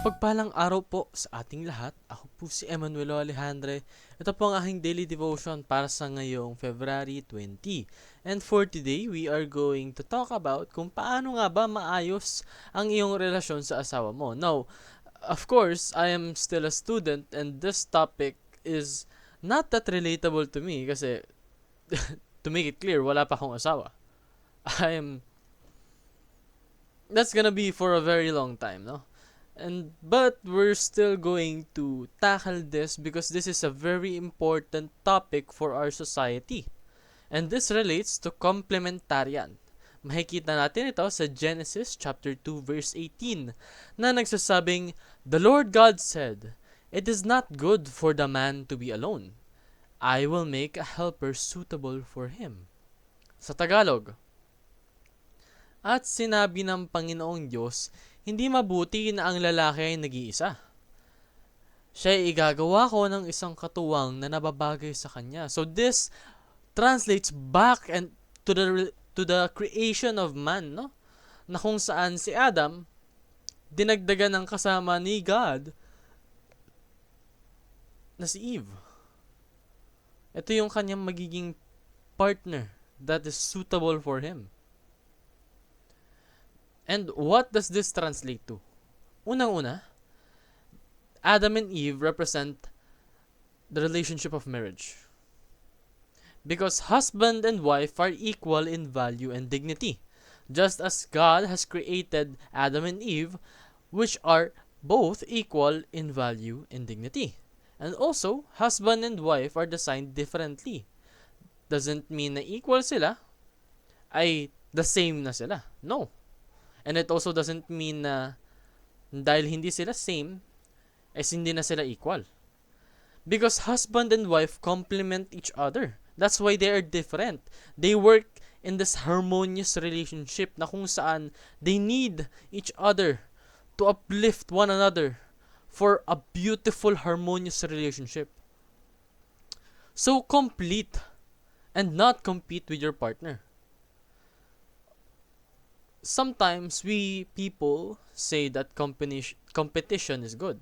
Mapagpalang araw po sa ating lahat. Ako po si Emanuelo Alejandre. Ito po ang aking daily devotion para sa ngayong February 20. And for today, we are going to talk about kung paano nga ba maayos ang iyong relasyon sa asawa mo. Now, of course, I am still a student and this topic is not that relatable to me kasi to make it clear, wala pa akong asawa. I am that's gonna be for a very long time, no? And but we're still going to tackle this because this is a very important topic for our society. And this relates to complementarian. Makikita natin ito sa Genesis chapter 2 verse 18 na nagsasabing, The Lord God said, It is not good for the man to be alone. I will make a helper suitable for him. Sa Tagalog, At sinabi ng Panginoong Diyos, hindi mabuti na ang lalaki ay nag-iisa. Siya ay igagawa ko ng isang katuwang na nababagay sa kanya. So this translates back and to the to the creation of man, no? Na kung saan si Adam dinagdagan ng kasama ni God na si Eve. Ito yung kanyang magiging partner that is suitable for him. And what does this translate to? Unang-una, Adam and Eve represent the relationship of marriage. Because husband and wife are equal in value and dignity, just as God has created Adam and Eve, which are both equal in value and dignity. And also, husband and wife are designed differently. Doesn't mean na equal sila, ay the same na sila. No. And it also doesn't mean na dahil hindi sila same, is hindi na sila equal. Because husband and wife complement each other. That's why they are different. They work in this harmonious relationship na kung saan they need each other to uplift one another for a beautiful harmonious relationship. So complete and not compete with your partner sometimes we people say that competition competition is good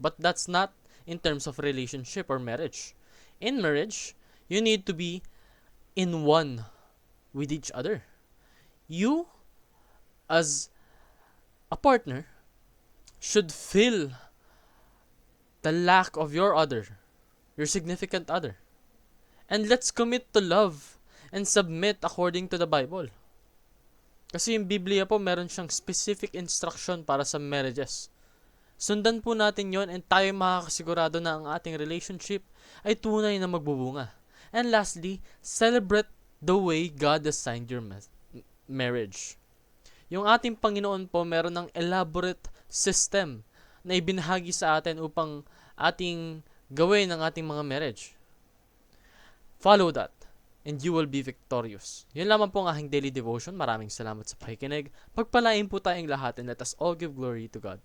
but that's not in terms of relationship or marriage. In marriage you need to be in one with each other. You as a partner should fill the lack of your other your significant other. And let's commit to love and submit according to the bible kasi yung Biblia po, meron siyang specific instruction para sa marriages. Sundan po natin yon and tayo makakasigurado na ang ating relationship ay tunay na magbubunga. And lastly, celebrate the way God designed your ma- marriage. Yung ating Panginoon po, meron ng elaborate system na ibinahagi sa atin upang ating gawin ang ating mga marriage. Follow that and you will be victorious. Yun lamang po ang aking daily devotion. Maraming salamat sa pakikinig. Pagpalain po tayong lahat and let us all give glory to God.